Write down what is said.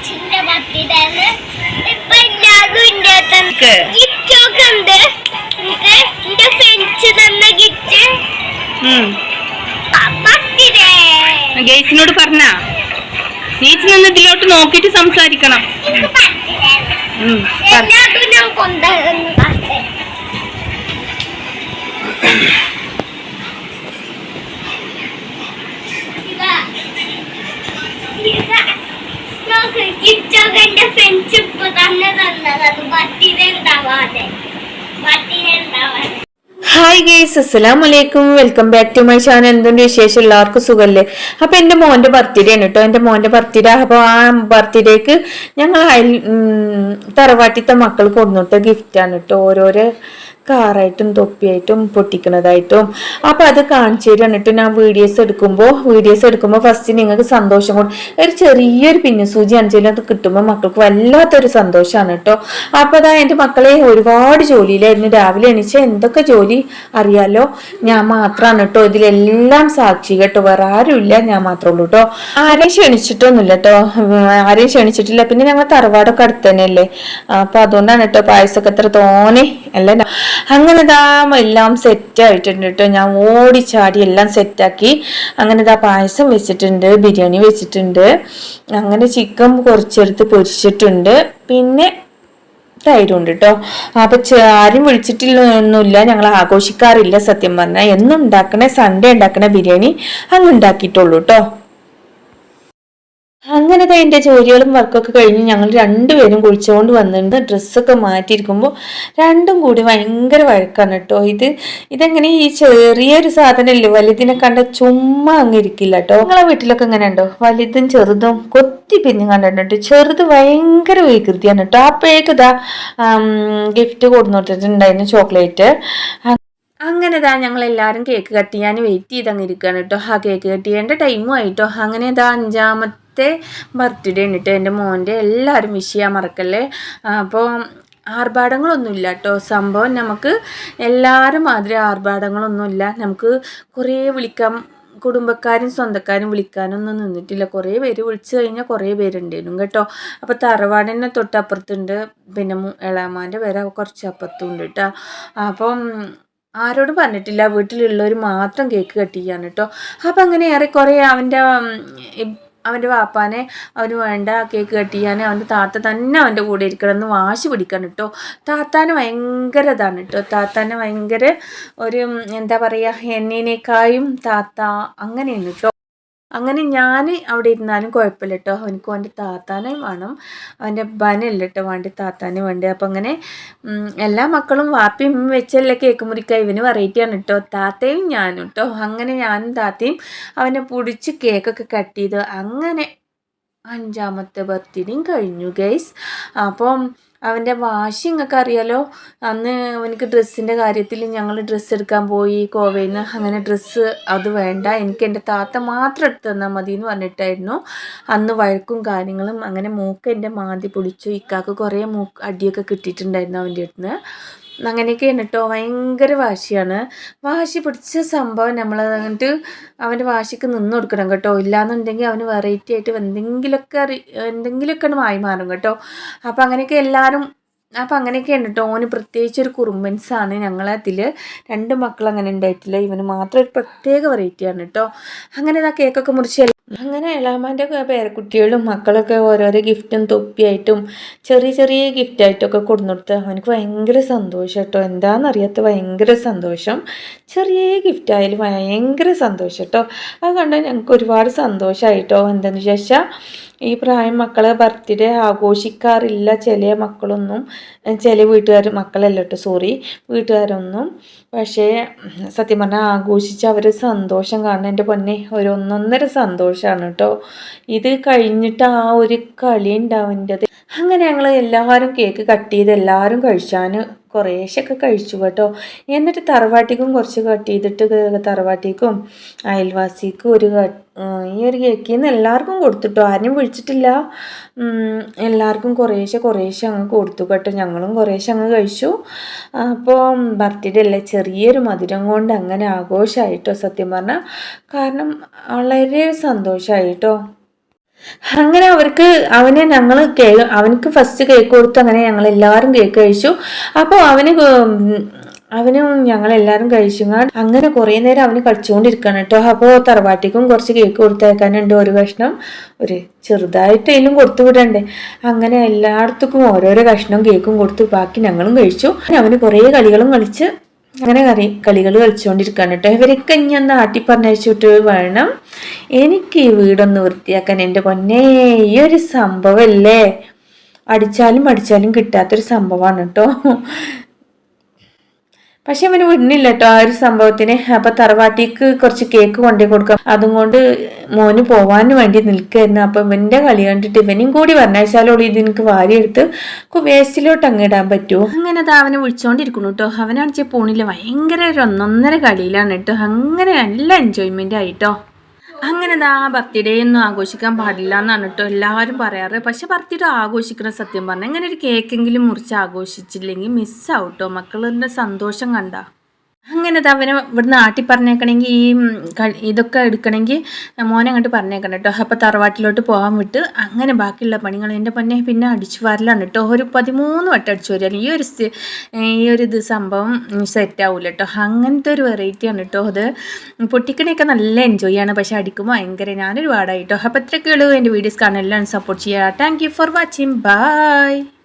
അച്ഛന്റെ ബർത്ത്ഡേന്ന് ഇപ്പൊ എല്ലാവരും ഇന്റെ എനിക്ക് ഗിഫ്റ്റ് ഒക്കെ ഉണ്ട്. എനിക്ക് എന്റെ ഫ്രണ്ട്സ് തന്ന ഗിഫ്റ്റ് ബർത്ത്ഡേ ഗേസിനോട് പറഞ്ഞ. നീച്ച് നിന്ന് ഇതിലോട്ട് നോക്കിട്ട് സംസാരിക്കണം. ഞാൻ കൊണ്ടുവന്നു ബർത്ത്ഡേ നോക്ക് ഹായ് ഗേസ് അസ്സലാം വലൈക്കും welcome back to my channel എന്തുകൊണ്ട് വിശേഷം? എല്ലാവർക്കും സുഖല്ലേ? അപ്പൊ എന്റെ മോന്റെ ബർത്ത്ഡേ ആണ് കേട്ടോ എന്റെ മോന്റെ ബർത്ത്ഡേ അപ്പൊ ആ ബർത്ത്ഡേക്ക് ഞങ്ങൾ തറവാട്ടിത്തെ മക്കൾ കൊടുന്നിട്ട ഗിഫ്റ്റ് ആണ് കേട്ടോ ഓരോരോ കാറായിട്ടും തൊപ്പിയായിട്ടും പൊട്ടിക്കുന്നതായിട്ടും. അപ്പൊ അത് കാണിച്ചു തരാണ് കേട്ടോ ഞാൻ വീഡിയോസ് എടുക്കുമ്പോൾ വീഡിയോസ് എടുക്കുമ്പോൾ ഫസ്റ്റ് നിങ്ങൾക്ക് സന്തോഷം കൊണ്ട് ഒരു ചെറിയൊരു പിന്നസൂചി അഞ്ചിലും അത് കിട്ടുമ്പോൾ മക്കൾക്ക് വല്ലാത്തൊരു സന്തോഷമാണ് കേട്ടോ. അപ്പൊ അതാ എന്റെ മക്കളെ ഒരുപാട് ജോലിയിലായിരുന്നു. രാവിലെ എണീച്ച എന്തൊക്കെ ജോലി അറിയാലോ? ഞാൻ മാത്രമാണ് കേട്ടോ. ഇതിലെല്ലാം സാക്ഷി കേട്ടോ. വേറെ ആരുമില്ല. ഞാൻ മാത്രമേ ഉള്ളൂ കേട്ടോ. ആരെയും ക്ഷണിച്ചിട്ടൊന്നുമില്ല കേട്ടോ. ആരെയും ക്ഷണിച്ചിട്ടില്ല. പിന്നെ ഞങ്ങൾ തറവാടൊക്കെ അടുത്ത് തന്നെയല്ലേ? അപ്പൊ അതുകൊണ്ടാണ് കേട്ടോ പായസമൊക്കെ എത്ര തോനെ അല്ല അങ്ങനെ ഇതാ എല്ലാം സെറ്റ് ആയിട്ടുണ്ട് കേട്ടോ ഞാൻ ഓടിച്ചാടി എല്ലാം സെറ്റാക്കി അങ്ങനെ ദാ പായസം വെച്ചിട്ടുണ്ട് ബിരിയാണി വെച്ചിട്ടുണ്ട്. അങ്ങനെ ചിക്കൻ കുറച്ചെടുത്ത് പൊരിച്ചിട്ടുണ്ട്. പിന്നെ തൈരുണ്ട് കേട്ടോ അപ്പൊ ആരും വിളിച്ചിട്ടില്ലൊന്നുമില്ല. ഞങ്ങൾ ആഘോഷിക്കാറില്ല സത്യം പറഞ്ഞാൽ എന്നും ഉണ്ടാക്കണ സൺഡേ ഉണ്ടാക്കണ ബിരിയാണി അങ്ങ് ഉണ്ടാക്കിയിട്ടുള്ളൂ കേട്ടോ അങ്ങനെ ദാ എന്റെ ജോലികളും വർക്കൊക്കെ കഴിഞ്ഞ് ഞങ്ങൾ രണ്ടുപേരും കുളിച്ചുകൊണ്ട് വന്നിട്ടുണ്ട് ഡ്രസ്സൊക്കെ മാറ്റിയിരിക്കുമ്പോൾ രണ്ടും കൂടി ഭയങ്കര വഴക്കാണ് കേട്ടോ. ഇത് ഇതെങ്ങനെ ഈ ചെറിയൊരു സാധനമല്ലേ വലുതിനെ കണ്ട ചുമ്മാ അങ്ങ് ഇരിക്കില്ല കേട്ടോ. നിങ്ങളെ വീട്ടിലൊക്കെ എങ്ങനെ ഉണ്ടോ വലുതും ചെറുതും കൊത്തി പിന്നെ കണ്ടിട്ടുണ്ട്. ചെറുത് ഭയങ്കര വികൃതിയാണ് കേട്ടോ. അപ്പോഴേക്കിതാ ഗിഫ്റ്റ് കൊടുത്തിട്ടുണ്ടായിരുന്നു ചോക്ലേറ്റ്. അങ്ങനെ ഇതാ ഞങ്ങൾ എല്ലാവരും കേക്ക് കട്ട് ചെയ്യാൻ വെയിറ്റ് ചെയ്ത് അങ്ങ് ഇരിക്കുകയാണ് കേട്ടോ. ആ കേക്ക് കട്ട് ചെയ്യേണ്ട ടൈമും ആയിട്ടോ അങ്ങനെ ഇതാ അഞ്ചാമത്തെ ബർത്ത്ഡേ ആണ് എന്റെ മോന്റെ എല്ലാവരും വിഷ് ചെയ്യാൻ മറക്കല്ലേ? അപ്പോൾ ആർഭാടങ്ങളൊന്നുമില്ല കേട്ടോ സംഭവം നമുക്ക് എല്ലാവരും മാതിരി ആർഭാടങ്ങളൊന്നുമില്ല. നമുക്ക് കുറേ വിളിക്കാം. കുടുംബക്കാരും സ്വന്തക്കാരും വിളിക്കാനൊന്നും നിന്നിട്ടില്ല. കുറേ പേര് വിളിച്ചു കഴിഞ്ഞാൽ കുറേ പേരുണ്ടായിരുന്നു കേട്ടോ. അപ്പോൾ തറവാടിനെ തൊട്ടപ്പുറത്തുണ്ട്. പിന്നെ ഇളാമാന്റെ വരെ കുറച്ച് അപ്പുറത്തും ഉണ്ട് കേട്ടോ അപ്പം ആരോടും പറഞ്ഞിട്ടില്ല. വീട്ടിലുള്ളവർ മാത്രം കേക്ക് കട്ട് ചെയ്യാണ് കേട്ടോ അപ്പം അങ്ങനെ ഏറെ കുറേ അവന്റെ അവന്റെ വാപ്പാനെ അവന് വേണ്ട കേക്ക് കട്ട് ചെയ്യാൻ അവന്റെ താത്ത തന്നെ അവന്റെ കൂടെ ഇരിക്കണം എന്ന് വാശി പിടിക്കണം കേട്ടോ താത്താന് ഭയങ്കര ഇതാണ് കേട്ടോ താത്താന് ഭയങ്കര ഒരു എന്താ പറയുക എന്നേനേക്കായും താത്ത അങ്ങനെയാണ് കേട്ടോ അങ്ങനെ ഞാൻ അവിടെ ഇരുന്നാലും കുഴപ്പമില്ല കേട്ടോ അവനക്ക് അവന്റെ താത്താനെ വേണം. അവന്റെ ബനല്ല കേട്ടോ വേണ്ടി താത്താനെ വേണ്ടി. അപ്പം അങ്ങനെ എല്ലാ മക്കളും വാപ്പിയും വെച്ചല്ലേ കേക്ക് മുറിക്കുക ഇവന് വെറൈറ്റിയാണ് കേട്ടോ താത്തയും ഞാനും കേട്ടോ അങ്ങനെ ഞാനും താത്തയും അവനെ പൊടിച്ച് കേക്കൊക്കെ കട്ട് ചെയ്ത് അങ്ങനെ അഞ്ചാമത്തെ ബർത്ത്ഡേയും കഴിഞ്ഞു ഗൈസ് അപ്പം അവന്റെ വാശി നിങ്ങൾക്ക് അറിയാലോ. അന്ന് അവനക്ക് ഡ്രസ്സിന്റെ കാര്യത്തിൽ ഞങ്ങൾ ഡ്രസ്സ് എടുക്കാൻ പോയി കോവയിൽ നിന്ന് അങ്ങനെ ഡ്രസ്സ് അത് വേണ്ട എനിക്ക് എന്റെ താത്ത മാത്രം എടുത്ത് തന്നാൽ മതി എന്ന് പറഞ്ഞിട്ടായിരുന്നു. അന്ന് വഴക്കും കാര്യങ്ങളും അങ്ങനെ മൂക്ക് എന്റെ മാതി പൊളിച്ചു ഇക്കാക്ക് കുറേ മൂക്ക് അടിയൊക്കെ കിട്ടിയിട്ടുണ്ടായിരുന്നു അവന്റെ അടുത്ത് അങ്ങനെയൊക്കെയാണ് കേട്ടോ ഭയങ്കര വാശിയാണ്. വാശി പിടിച്ച സംഭവം നമ്മൾ എന്നിട്ട് അവന്റെ വാശിക്ക് നിന്ന് കൊടുക്കണം കേട്ടോ. ഇല്ലാന്നുണ്ടെങ്കിൽ അവന് വെറൈറ്റി ആയിട്ട് എന്തെങ്കിലുമൊക്കെ എന്തെങ്കിലുമൊക്കെ മായി മാറും കേട്ടോ. അപ്പം അങ്ങനെയൊക്കെ എല്ലാവരും അപ്പം അങ്ങനെയൊക്കെയാണ് കേട്ടോ ഓന് പ്രത്യേകിച്ച് ഒരു കുറുമ്പൻസാണ് ഞങ്ങളതിൽ രണ്ട് മക്കൾ അങ്ങനെ ഉണ്ടായിട്ടില്ല. ഇവന് മാത്രം ഒരു പ്രത്യേക വെറൈറ്റിയാണ് കേട്ടോ അങ്ങനെ ഇതാ കേക്കൊക്കെ മുറിച്ച് അങ്ങനെ എളാമാന്റെ പേരക്കുട്ടികളും മക്കളൊക്കെ ഓരോരോ ഗിഫ്റ്റും തൊപ്പിയായിട്ടും ചെറിയ ചെറിയ ഗിഫ്റ്റായിട്ടൊക്കെ കൊടുന്നിടത്ത് അവനക്ക് ഭയങ്കര സന്തോഷം കേട്ടോ എന്താണെന്നറിയാത്ത ഭയങ്കര സന്തോഷം. ചെറിയ ഗിഫ്റ്റായാലും ഭയങ്കര സന്തോഷം കേട്ടോ അത് കണ്ടാൽ ഞങ്ങൾക്ക് ഒരുപാട് സന്തോഷമായിട്ടോ എന്താണെന്ന് ചോദിച്ചാൽ ഈ പ്രായം മക്കളെ ബർത്ത്ഡേ ആഘോഷിക്കാറില്ല. ചില മക്കളൊന്നും ചില വീട്ടുകാർ മക്കളല്ല കേട്ടോ സോറി വീട്ടുകാരൊന്നും. പക്ഷേ സത്യം പറഞ്ഞാൽ ആഘോഷിച്ച് അവർ സന്തോഷം കാണുന്ന എന്റെ പൊന്നെ ഒരു ഒന്നൊന്നര സന്തോഷമാണ് കേട്ടോ ഇത് കഴിഞ്ഞിട്ട് ആ ഒരു കളി ഉണ്ടാവേണ്ടത് അങ്ങനെ ഞങ്ങൾ എല്ലാവരും കേക്ക് കട്ട് ചെയ്ത് എല്ലാവരും കഴിച്ചാൻ കുറേശ്ശൊക്കെ കഴിച്ചു കേട്ടോ. എന്നിട്ട് തറവാട്ടിക്കും കുറച്ച് കട്ട് ചെയ്തിട്ട് തറവാട്ടിക്കും അയൽവാസിക്കും ഒരു ഈ ഒരു കേക്കിൽ നിന്ന് എല്ലാവർക്കും കൊടുത്തിട്ടോ. ആരും വിളിച്ചിട്ടില്ല. എല്ലാവർക്കും കുറേശ്ശെ കുറേശ്ശെ അങ്ങ് കൊടുത്തു കേട്ടോ. ഞങ്ങളും കുറേശ്ശെ അങ്ങ് കഴിച്ചു. അപ്പോൾ ബർത്ത്ഡേ അല്ലേ? ചെറിയൊരു മധുരം കൊണ്ട് അങ്ങനെ ആഘോഷമായിട്ടോ സത്യം പറഞ്ഞാൽ കാരണം വളരെ സന്തോഷമായിട്ടോ അങ്ങനെ അവർക്ക് അവനെ ഞങ്ങൾ കേ അവനക്ക് ഫസ്റ്റ് കേക്ക് കൊടുത്തു അങ്ങനെ ഞങ്ങൾ എല്ലാവരും കേക്ക് കഴിച്ചു. അപ്പോൾ അവന് അവനും ഞങ്ങൾ എല്ലാവരും കഴിച്ചു അങ്ങനെ കുറേ നേരം അവന് കളിച്ചുകൊണ്ടിരിക്കണം കേട്ടോ. അപ്പോൾ തറവാട്ടിക്കും കുറച്ച് കേക്ക് കൊടുത്തേക്കാനുണ്ട് ഒരു കഷ്ണം. ഒരു ചെറുതായിട്ട് അതിലും കൊടുത്തു വിടണ്ടേ. അങ്ങനെ എല്ലായിടത്തേക്കും ഓരോരോ കഷ്ണം കേക്കും കൊടുത്തു. ബാക്കി ഞങ്ങളും കഴിച്ചു. അവന് കുറേ കളികളും കളിച്ച് അങ്ങനെ കറി കളികൾ കളിച്ചുകൊണ്ടിരിക്കുകയാണ് കേട്ടോ ഇവരൊക്കെ ഇനി ഒന്ന് ആട്ടി പറഞ്ഞയച്ചിട്ട് വേണം എനിക്ക് ഈ വീടൊന്ന് വൃത്തിയാക്കാൻ എന്റെ പൊന്നേ ഈ ഒരു സംഭവമല്ലേ അടിച്ചാലും അടിച്ചാലും കിട്ടാത്തൊരു സംഭവമാണ് കേട്ടോ പക്ഷെ അവന് വിടുന്നില്ല കേട്ടോ ആ ഒരു സംഭവത്തിന്. അപ്പൊ തറവാട്ടിക്ക് കുറച്ച് കേക്ക് കൊണ്ടേ കൊടുക്കാം. അതും കൊണ്ട് മോന് പോവാൻ വേണ്ടി നിൽക്കായിരുന്നു. അപ്പൊ ഇവന്റെ കളി കണ്ടിട്ട് ഇവനും കൂടി പറഞ്ഞാച്ചാലോളൂ ഇത് എനിക്ക് വാരിയെടുത്ത് വേസ്റ്റിലോട്ട് അങ്ങ് ഇടാൻ പറ്റുമോ അങ്ങനെ അത് അവനെ വിളിച്ചോണ്ടിരിക്കുന്നു കേട്ടോ അവനാണിച്ച പോണില്ല. ഭയങ്കര ഒരു ഒന്നൊന്നര കളിയിലാണ് കേട്ടോ അങ്ങനെ നല്ല എൻജോയ്മെന്റ് ആയിട്ടോ അങ്ങനെ ദാ ബർത്ത്ഡേ ഒന്നും ആഘോഷിക്കാൻ പാടില്ല എന്നാണ് കേട്ടോ എല്ലാവരും പറയാറ്. പക്ഷെ ബർത്ത്ഡേ ആഘോഷിക്കണ സത്യം പറഞ്ഞാൽ ഇങ്ങനെ ഒരു കേക്കെങ്കിലും മുറിച്ച് ആഘോഷിച്ചില്ലെങ്കിൽ മിസ്സാവും കേട്ടോ മക്കളുടെ സന്തോഷം കണ്ട. അങ്ങനെ അവനെ ഇവിടുന്ന് ആട്ടി പറഞ്ഞേക്കണമെങ്കിൽ ഈ ഇതൊക്കെ എടുക്കണമെങ്കിൽ മോനെ അങ്ങോട്ട് പറഞ്ഞേക്കണം കേട്ടോ അപ്പോൾ തറവാട്ടിലോട്ട് പോകാൻ വിട്ട് അങ്ങനെ ബാക്കിയുള്ള പണികൾ എന്റെ പൊന്നെ പിന്നെ അടിച്ചു വരലാണ് കേട്ടോ ഒരു പതിമൂന്ന് വട്ടം അടിച്ചു വരാൻ ഈ ഒരു ഈ ഒരു ഇത് സംഭവം സെറ്റ് ആവില്ല കേട്ടോ അങ്ങനത്തെ ഒരു വെറൈറ്റിയാണ് കേട്ടോ അത്. പൊട്ടിക്കണയൊക്കെ നല്ല എൻജോയ് ആണ്. പക്ഷേ അടിക്കുമ്പോൾ ഭയങ്കര ഞാനൊരു പാടായിട്ടോ അപ്പോൾ ഇത്രയൊക്കെ ഉള്ളൂ. എന്റെ വീഡിയോസ് കാണാൻ എല്ലാം സപ്പോർട്ട് ചെയ്യുക thank you for watching bye